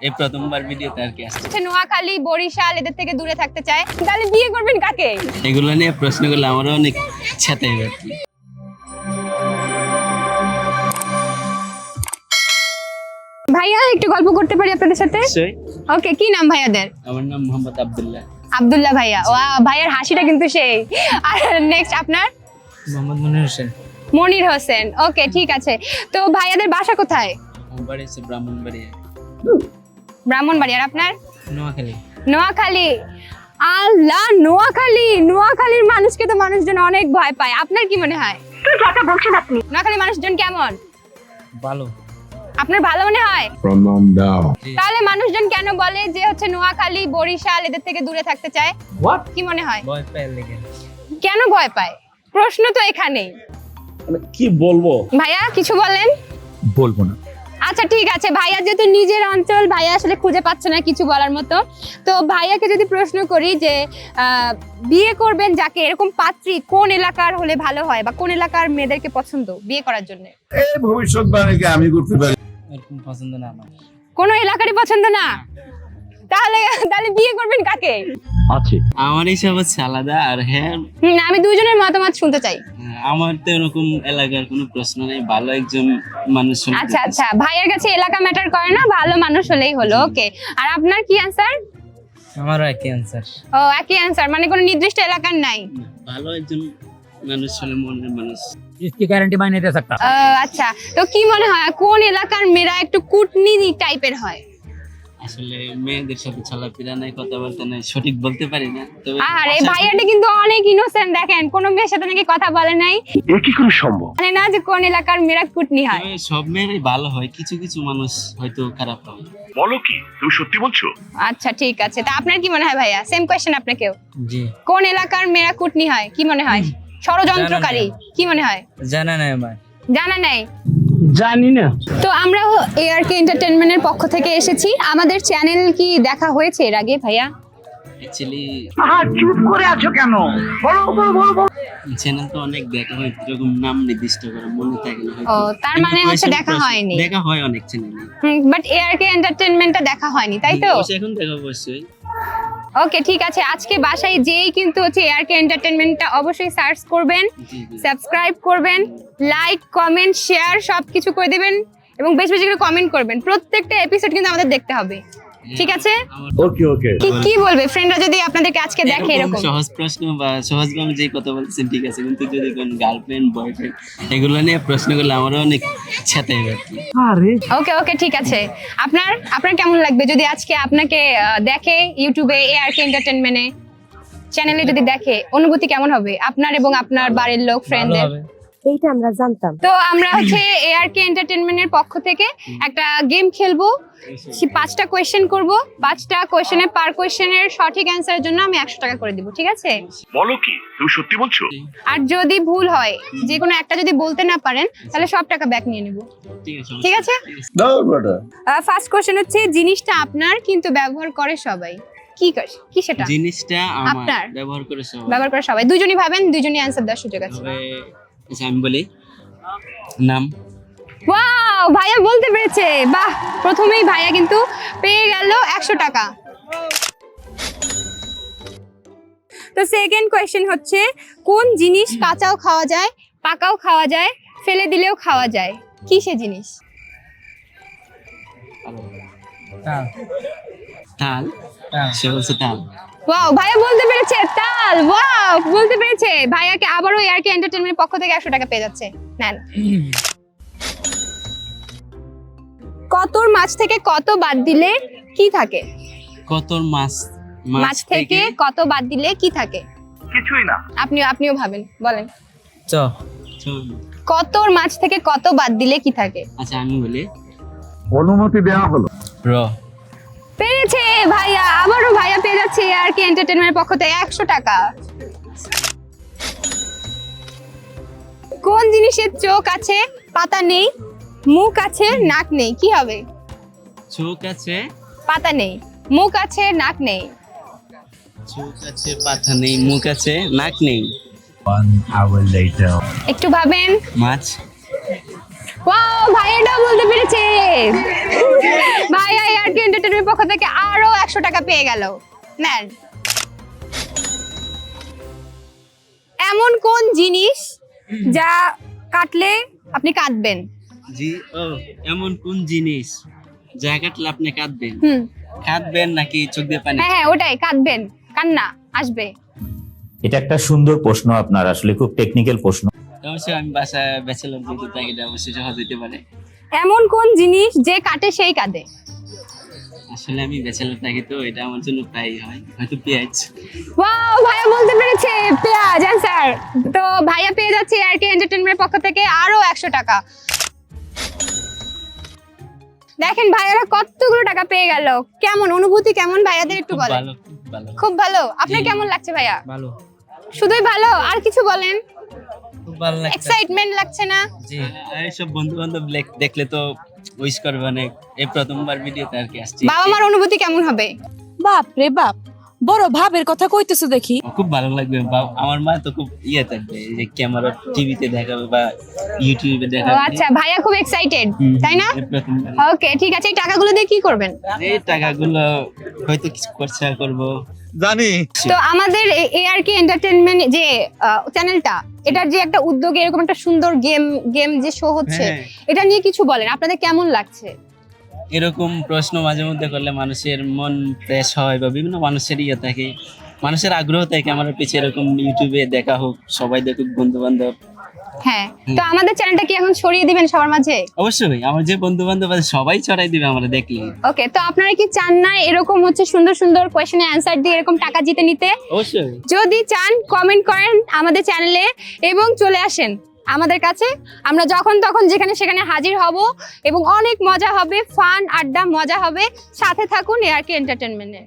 এই প্রথমবার ভিডিওতে আর কি আসছে। নোয়াখালী বরিশাল এদের থেকে দূরে থাকতে চায়। তাহলে বিয়ে করবেন কাকে? এগুলো নিয়ে প্রশ্ন করলে আমারও অনেক আর কি। ভাইয়া একটু গল্প করতে পারি আপনাদের সাথে? ওকে কি নাম ভাইয়াদের? আমার নাম মোহাম্মদ আবদুল্লাহ। আব্দুল্লাহ ভাইয়া। ওয়া ভাইয়ার হাসিটা কিন্তু সেই। আর নেক্সট আপনার? মোহাম্মদ মনির হোসেন। মনির হোসেন। ওকে ঠিক আছে। তো ভাইয়াদের বাসা কোথায়? বাড়ি হচ্ছে ব্রাহ্মণবাড়িয়া। ব্রাহ্মণবাড়ি আর আপনার? নোয়াখালী। নোয়াখালী। আল্লাহ নোয়াখালী! নোয়াখালীর মানুষকে তো মানুষজন অনেক ভয় পায়। আপনার কি মনে হয়? নোয়াখালীর মানুষজন কেমন? ভালো। আপনার ভালো মনে হয়? on down. তাহলে মানুষজন কেন বলে যে হচ্ছে নোয়াখালী বরিশাল এদের থেকে দূরে থাকতে চায়? হোয়াট কি মনে হয়? ভয় পায় লেগে। কেন ভয় পায়? প্রশ্ন তো এখানেই। মানে কি বলব? ভাইয়া কিছু বলেন। বলব না। আচ্ছা ঠিক আছে। ভাইয়া যেহেতু নিজের অঞ্চল ভাইয়া আসলে খুঁজে পাচ্ছে না কিছু বলার মতো। তো ভাইয়াকে যদি প্রশ্ন করি যে আহ, বিয়ে করবেন যাকে এরকম পাত্রী কোন এলাকার হলে ভালো হয় বা কোন এলাকার মেয়েদেরকে পছন্দ বিয়ে করার জন্য? এই ভবিষ্যৎবাণীকে আমি করতে পারি। এরকম পছন্দ না আমার। কোন এলাকারই পছন্দ না? তাহলে তাহলে বিয়ে করবেন কাকে আছে আমার হিসাব হচ্ছে আলাদা আর হ্যাঁ হুম, আমি দুইজনের মতামত শুনতে চাই আমার তো এরকম এলাকার কোনো প্রশ্ন নেই ভালো একজন মানুষ হলে আচ্ছা আচ্ছা ভাইয়ের কাছে এলাকা ম্যাটার করে না ভালো মানুষ হলেই হলো ওকে আর আপনার কি অ্যান্সার আমারও একই আনসার ও একই অ্যান্সার মানে কোনো নির্দিষ্ট এলাকার নাই ভালো একজন মানুষ হলে মনের মানুষ इसकी गारंटी मैं नहीं दे सकता আহ, আচ্ছা তো কি মনে হয় কোন এলাকার মেয়েরা একটু কুটনি টাইপের হয় আসলে মেয়েদের সাথে চলাফেরা নাই কথা বলতে নাই সঠিক বলতে পারি না। তবে আর এই ভাইয়াটা কিন্তু অনেক ইনোসেন্ট দেখেন কোন মেয়ের সাথে নাকি কথা বলে নাই। এ কি করে সম্ভব? মানে না যে কোন এলাকার মেয়েরা কুটনি হয়। তবে সব মেয়েরাই ভালো হয় কিছু কিছু মানুষ হয়তো খারাপ হয় বলো কি তুমি সত্যি বলছো? আচ্ছা ঠিক আছে। তা আপনার কি মনে হয় ভাইয়া? সেম কোয়েশ্চেন আপনাকেও। জি। কোন এলাকার মেয়েরা কুটনি হয় কি মনে হয়? ষড়যন্ত্রকারী কি মনে হয়? জানা নাই আমার। জানা নাই? জানি না তো আমরা এআরকে এন্টারটেনমেন্টের পক্ষ থেকে এসেছি। আমাদের চ্যানেল কি দেখা হয়েছে এর আগে ভাইয়া? অ্যাকচুয়ালি চুপ করে আছো কেন? বলো বলো বলো বলো। চ্যানেল তো অনেক দেখা হয় এরকম নাম নির্দিষ্ট করে মনে থাকে না ও তার মানে হচ্ছে দেখা হয়নি। দেখা হয় অনেক চ্যানেলে বাট এআরকে এন্টারটেনমেন্টটা দেখা হয়নি তাই তো? এখন দেখা অবশ্যই। ওকে ঠিক আছে। আজকে বাসায় যেই কিন্তু হচ্ছে এআরকে এন্টারটেনমেন্টটা অবশ্যই সার্চ করবেন সাবস্ক্রাইব করবেন লাইক কমেন্ট শেয়ার সব কিছু করে দেবেন এবং বেশ বেশি করে কমেন্ট করবেন। প্রত্যেকটা এপিসোড কিন্তু আমাদের দেখতে হবে। ঠিক আছে? ওকে ওকে কি কি বলবে? ফ্রেন্ডরা যদি আপনাদেরকে আজকে দেখে এরকম। সহজ প্রশ্ন বা সহজভাবে যে কথা বলছেন ঠিক আছে। কিন্তু যদি কোন গার্লফ্রেন্ড বয়ফ্রেন্ড এগুলো নিয়ে প্রশ্ন করলে আমারও অনেক ছাতে হবে আর আরে। ওকে ওকে ঠিক আছে। আপনার আপনার কেমন লাগবে যদি আজকে আপনাকে দেখে ইউটিউবে এআরকে এন্টারটেনমেন্টে চ্যানেলে যদি দেখে অনুভূতি কেমন হবে? আপনার এবং আপনার বাড়ির লোক ফ্রেন্ডদের এইটা আমরা জানতাম। তো আমরা হচ্ছে এআরকে এন্টারটেনমেন্টের পক্ষ থেকে একটা গেম খেলব। সে পাঁচটা কোয়েশ্চেন করব। পাঁচটা কোয়েশ্চেনের পার কোয়েশ্চেনের সঠিক অ্যান্সারের জন্য আমি একশো টাকা করে দিব ঠিক আছে? বলো কি তুমি সত্যি বলছো? আর যদি ভুল হয় যে কোনো একটা যদি বলতে না পারেন তাহলে সব টাকা ব্যাক নিয়ে নিব। ঠিক আছে? ফার্স্ট কোয়েশ্চেন হচ্ছে জিনিসটা আপনার কিন্তু ব্যবহার করে সবাই। কি করে কি সেটা? জিনিসটা আমার আপনার। ব্যবহার করে সব ব্যবহার করে সবাই। দুজনই ভাবেন দুজনই অ্যান্সার দেওয়ার সুযোগ আছে। আচ্ছা আমি বলি নাম? ওয়াও ভাইয়া বলতে পেরেছে। বাহ প্রথমেই ভাইয়া কিন্তু পেয়ে গেল একশো টাকা। তো সেকেন্ড কোয়েশ্চেন হচ্ছে কোন জিনিস কাঁচাও খাওয়া যায় পাকাও খাওয়া যায় ফেলে দিলেও খাওয়া যায়? কি সে জিনিস তাল। সে বলছে তাল। ওয়াও ভাইয়া বলতে পেরেছে তাল ওয়াও বলতে পেরেছে। ভাইয়াকে আবারও এয়ারকে এন্টারটেনমেন্টের পক্ষ থেকে একশো টাকা পেয়ে যাচ্ছে। নেন। কতর মাছ থেকে কত বাদ দিলে কি থাকে? কতর মাছ মাছ থেকে কত বাদ দিলে কি থাকে? কিছুই না। আপনি আপনিও ভাবেন বলেন। চ। কতর মাছ থেকে কত বাদ দিলে কি থাকে? আচ্ছা আমি বলি। অনুমতি দেওয়া হলো। র। পেরেছে ভাইয়া আবারও ভাইয়া পেয়ে যাচ্ছে আর কি এন্টারটেনমেন্টের পক্ষ থেকে একশো টাকা। কোন জিনিসের চোখ আছে? পাতা নেই মুখ আছে নাক নেই কি হবে? চোখ আছে। পাতা নেই মুখ আছে নাক নেই। চোখ আছে পাথা নেই মুখ আছে নাক নেই। One hour later. একটু ভাবেন। মাছ। ওয়াও ভাইয়াটাও বলতে পেরেছে। ভাইয়া আর কি এন্টারটেইনমেন্ট পক্ষ থেকে আরও একশো টাকা পেয়ে গেল। নেন। এমন কোন জিনিস যা কাটলে আপনি কাঁদবেন? জি ও এমন কোন জিনিস যা কাটলে আপনি হুম। কাঁদবেন নাকি চোখ দিয়ে পানি? হ্যাঁ হ্যাঁ ওটাই কাঁদবেন। কান্না আসবে। এটা একটা সুন্দর প্রশ্ন আপনার আসলে খুব টেকনিক্যাল প্রশ্ন। অবশ্যই আমি বাসায় ব্যাচেলর যেহেতু তাই এটা অবশ্যই সহজ হতে পারে। এমন কোন জিনিস যে কাটে সেই কাঁদে? আসলে আমি ব্যাচেলর থাকি তো এটা আমার জন্য প্রায় হয় হয়তো পেঁয়াজ। ওয়াও ভাইয়া বলতে পেরেছে পেঁয়াজ অ্যান্সার তো ভাইয়া পেয়ে যাচ্ছে আর কি এন্টারটেনমেন্টের পক্ষ থেকে আরও একশো টাকা। দেখেন ভাইয়ারা কতগুলো টাকা পেয়ে গেল। কেমন অনুভূতি কেমন ভাইয়াদের একটু বলেন। ভালো খুব ভালো। আপনার কেমন লাগছে ভাইয়া? ভালো। শুধুই ভালো আর কিছু বলেন। খুব ভালো লাগছে। এক্সাইটমেন্ট লাগছে না? জি এইসব বন্ধু বান্ধব দেখলে তো উইশ করবে অনেক এই প্রথমবার ভিডিওতে আর কি আসছি। বাবা মার অনুভূতি কেমন হবে? বাপ রে বাপ বড় ভাবের কথা কইতেছো দেখি। খুব ভালো লাগবে আমার মা তো খুব ইয়ে থাকবে যে ক্যামেরা টিভিতে দেখাবে বা ইউটিউবে দেখাবে। আচ্ছা ভাইয়া খুব এক্সাইটেড তাই না? ওকে ঠিক আছে এই টাকাগুলো দিয়ে কি করবেন? এই টাকাগুলো হয়তো কিছু খরচা করব। তো আমাদের এ আর কি এন্টারটেনমেন্ট যে চ্যানেলটা এটার যে একটা উদ্যোগে এরকম একটা সুন্দর গেম গেম যে শো হচ্ছে হ্যাঁ। এটা নিয়ে কিছু বলেন। আপনাদের কেমন লাগছে? এরকম প্রশ্ন মাঝে মধ্যে করলে মানুষের মন ফ্রেশ হয় বা বিভিন্ন মানুষের ইয়ে থাকে। মানুষের আগ্রহ থাকে আমার পিছিয়ে এরকম ইউটিউবে দেখা হোক সবাই দেখুক বন্ধু বান্ধব হ্যাঁ তো আমাদের চ্যানেলটা কি এখন ছড়িয়ে দিবেন সবার মাঝে? অবশ্যই আমার যে বন্ধু বান্ধব আছে সবাই ছড়াই দিবে আমরা দেখলে। ওকে তো আপনারা কি চান না এরকম হচ্ছে সুন্দর সুন্দর কোয়েশ্চেনে অ্যান্সার দিয়ে এরকম টাকা জিতে নিতে? অবশ্যই। যদি চান কমেন্ট করেন আমাদের চ্যানেলে এবং চলে আসেন আমাদের কাছে। আমরা যখন তখন যেখানে সেখানে হাজির হব এবং অনেক মজা হবে ফান আড্ডা মজা হবে। সাথে থাকুন এআরকে এন্টারটেনমেন্টে